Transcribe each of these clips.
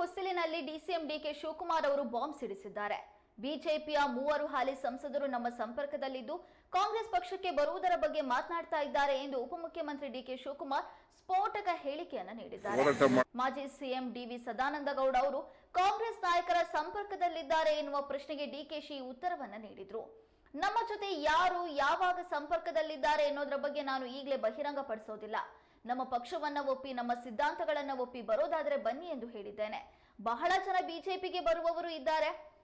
ಹೊಸ್ತಿಲಿನಲ್ಲಿ DCM DK Shivakumar ಅವರು bomb ಸಿಡಿಸಿದ್ದಾರೆ. ಬಿಜೆಪಿಯ ಮೂವರು ಹಾಲಿ ಸಂಸದರು ನಮ್ಮ ಸಂಪರ್ಕದಲ್ಲಿದ್ದು ಕಾಂಗ್ರೆಸ್ ಪಕ್ಷಕ್ಕೆ ಬರುವುದರ ಬಗ್ಗೆ ಮಾತನಾಡ್ತಾ ಇದ್ದಾರೆ ಎಂದು ಉಪಮುಖ್ಯಮಂತ್ರಿ ಡಿಕೆ ಶಿವಕುಮಾರ್ ಸ್ಫೋಟಕ ಹೇಳಿಕೆಯನ್ನು ನೀಡಿದ್ದಾರೆ. ಮಾಜಿ ಸಿಎಂ ಡಿವಿ ಸದಾನಂದ ಗೌಡ ಅವರು ಕಾಂಗ್ರೆಸ್ ನಾಯಕರ ಸಂಪರ್ಕದಲ್ಲಿದ್ದಾರೆ ಎನ್ನುವ ಪ್ರಶ್ನೆಗೆ ಡಿಕೆಶಿ ಉತ್ತರವನ್ನ ನೀಡಿದ್ರು. ನಮ್ಮ ಜೊತೆ ಯಾರು ಯಾವಾಗ ಸಂಪರ್ಕದಲ್ಲಿದ್ದಾರೆ ಎನ್ನುವುದರ ಬಗ್ಗೆ ನಾನು ಈಗಲೇ ಬಹಿರಂಗ ಪಡಿಸೋದಿಲ್ಲ ನಮ್ಮ ಪಕ್ಷವನ್ನ ಒಪ್ಪಿ, ನಮ್ಮ ಸಿದ್ಧಾಂತಗಳನ್ನ ಒಪ್ಪಿ ಬರೋದಾದ್ರೆ ಬನ್ನಿ ಎಂದು ಹೇಳಿದ್ದೇನೆ. ಬಹಳ ಜನ ಬಿಜೆಪಿಗೆ ಬರುವವರು ಇದ್ದಾರೆ,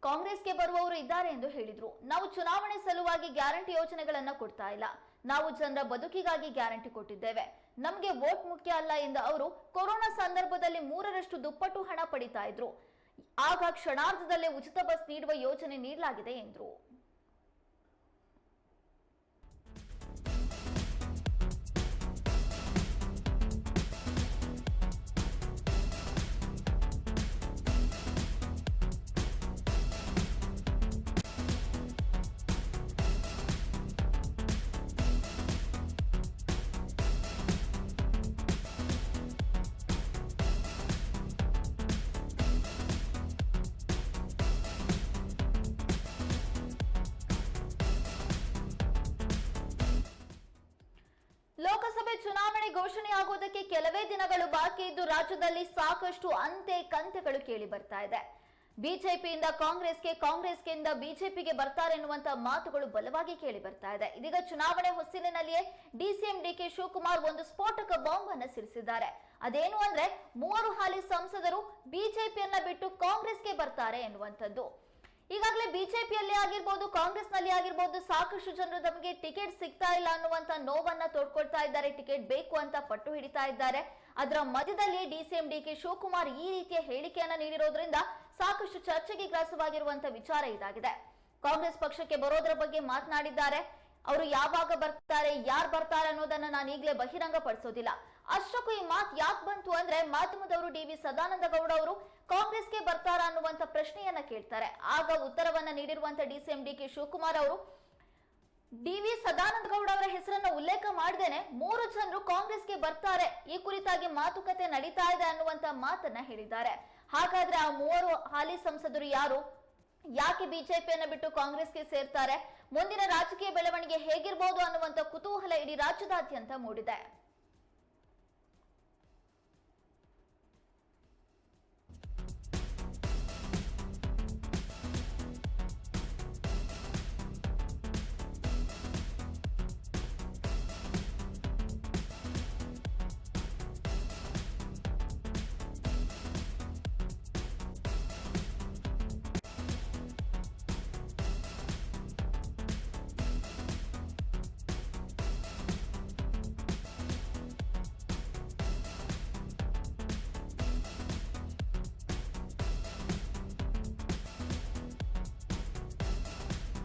ಕಾಂಗ್ರೆಸ್ಗೆ ಬರುವವರು ಇದ್ದಾರೆ ಎಂದು ಹೇಳಿದ್ರು. ನಾವು ಚುನಾವಣೆ ಸಲುವಾಗಿ ಗ್ಯಾರಂಟಿ ಯೋಜನೆಗಳನ್ನ ಕೊಡ್ತಾ ಇಲ್ಲ. ನಾವು ಜನರ ಬದುಕಿಗಾಗಿ ಗ್ಯಾರಂಟಿ ಕೊಟ್ಟಿದ್ದೇವೆ. ನಮಗೆ ವೋಟ್ ಮುಖ್ಯ ಅಲ್ಲ ಎಂದ ಅವರು ಕೊರೋನಾ ಸಂದರ್ಭದಲ್ಲಿ ಮೂರರಷ್ಟು ದುಪ್ಪಟ್ಟು ಹಣ ಪಡಿತಾ ಇದ್ರು. ಆಗ ಕ್ಷಣಾರ್ಧದಲ್ಲೇ ಉಚಿತ ಬಸ್ ನೀಡುವ ಯೋಜನೆ ನೀಡಲಾಗಿದೆ ಎಂದರು. ಚುನಾವಣೆ ಘೋಷಣೆಯಾಗುವುದಕ್ಕೆ ಕೆಲವೇ ದಿನಗಳು ಬಾಕಿ ಇದ್ದು ರಾಜ್ಯದಲ್ಲಿ ಸಾಕಷ್ಟು ಅಂತೆ ಕಂತೆಗಳು ಕೇಳಿ ಬರ್ತಾ ಇದೆ. ಬಿಜೆಪಿಯಿಂದ ಕಾಂಗ್ರೆಸ್ಗೆ ಕಾಂಗ್ರೆಸ್ಗೆಯಿಂದ ಬಿಜೆಪಿಗೆ ಬರ್ತಾರೆ ಎನ್ನುವಂತ ಮಾತುಗಳು ಬಲವಾಗಿ ಕೇಳಿ ಬರ್ತಾ ಇದೆ. ಇದೀಗ ಚುನಾವಣೆ ಹೊಸ್ತಿಲಿನಲ್ಲಿಯೇ ಡಿಸಿಎಂ ಡಿಕೆ ಶಿವಕುಮಾರ್ ಒಂದು ಸ್ಫೋಟಕ ಬಾಂಬ್ ಅನ್ನು ಸಿಡಿಸಿದ್ದಾರೆ. ಅದೇನು ಅಂದ್ರೆ ಮೂವರು ಹಾಲಿ ಸಂಸದರು ಬಿಜೆಪಿಯನ್ನ ಬಿಟ್ಟು ಕಾಂಗ್ರೆಸ್ಗೆ ಬರ್ತಾರೆ ಎನ್ನುವಂಥದ್ದು. ಈಗಾಗಲೇ ಬಿಜೆಪಿಯಲ್ಲಿ ಆಗಿರ್ಬೋದು, ಕಾಂಗ್ರೆಸ್ನಲ್ಲಿ ಆಗಿರ್ಬೋದು, ಸಾಕಷ್ಟು ಜನರು ತಮಗೆ ಟಿಕೆಟ್ ಸಿಗ್ತಾ ಇಲ್ಲ ಅನ್ನುವಂತ ನೋವನ್ನ ತೋಡ್ಕೊಳ್ತಾ ಇದ್ದಾರೆ. ಟಿಕೆಟ್ ಬೇಕು ಅಂತ ಪಟ್ಟು ಹಿಡಿತಾ ಇದ್ದಾರೆ. ಅದರ ಮಧ್ಯದಲ್ಲಿ ಡಿಸಿಎಂ ಡಿಕೆ ಶಿವಕುಮಾರ್ ಈ ರೀತಿಯ ಹೇಳಿಕೆಯನ್ನ ನೀಡಿರೋದ್ರಿಂದ ಸಾಕಷ್ಟು ಚರ್ಚೆಗೆ ಗ್ರಾಸವಾಗಿರುವಂತ ವಿಚಾರ ಇದಾಗಿದೆ. ಕಾಂಗ್ರೆಸ್ ಪಕ್ಷಕ್ಕೆ ಬರೋದ್ರ ಬಗ್ಗೆ ಮಾತನಾಡಿದ್ದಾರೆ. ಅವರು ಯಾವಾಗ ಬರ್ತಾರೆ, ಯಾರು ಬರ್ತಾರೆ ಅನ್ನೋದನ್ನ ನಾನು ಈಗಲೇ ಬಹಿರಂಗ ಪಡಿಸೋದಿಲ್ಲ ಅಷ್ಟಕ್ಕೂ ಈ ಮಾತು ಯಾಕೆ ಬಂತು ಅಂದ್ರೆ ಮಾಧ್ಯಮದವರು ಡಿ ವಿ ಸದಾನಂದ ಗೌಡ ಅವರು ಕಾಂಗ್ರೆಸ್ಗೆ ಬರ್ತಾರಾ ಅನ್ನುವಂತ ಪ್ರಶ್ನೆಯನ್ನ ಕೇಳ್ತಾರೆ. ಆಗ ಉತ್ತರವನ್ನ ನೀಡಿರುವಂತ ಡಿಸಿಎಂ ಡಿ ಕೆ ಶಿವಕುಮಾರ್ ಅವರು, ಡಿ ವಿ ಸದಾನಂದ ಗೌಡ ಅವರ ಹೆಸರನ್ನ ಉಲ್ಲೇಖ ಮಾಡದೇನೆ, ಮೂರು ಜನರು ಕಾಂಗ್ರೆಸ್ಗೆ ಬರ್ತಾರೆ. ಈ ಕುರಿತಾಗಿ ಮಾತುಕತೆ ನಡೀತಾ ಇದೆ ಅನ್ನುವಂತ ಮಾತನ್ನ ಹೇಳಿದ್ದಾರೆ. ಹಾಗಾದ್ರೆ ಆ ಮೂವರು ಹಾಲಿ ಸಂಸದರು ಯಾರು? ಯಾಕೆ ಬಿಜೆಪಿಯನ್ನ ಬಿಟ್ಟು ಕಾಂಗ್ರೆಸ್ಗೆ ಸೇರ್ತಾರೆ? ಮುಂದಿನ ರಾಜಕೀಯ ಬೆಳವಣಿಗೆ ಹೇಗಿರ್ಬೋದು ಅನ್ನುವಂತ ಕುತೂಹಲ ಇಡೀ ರಾಜ್ಯದಾದ್ಯಂತ ಮೂಡಿದೆ.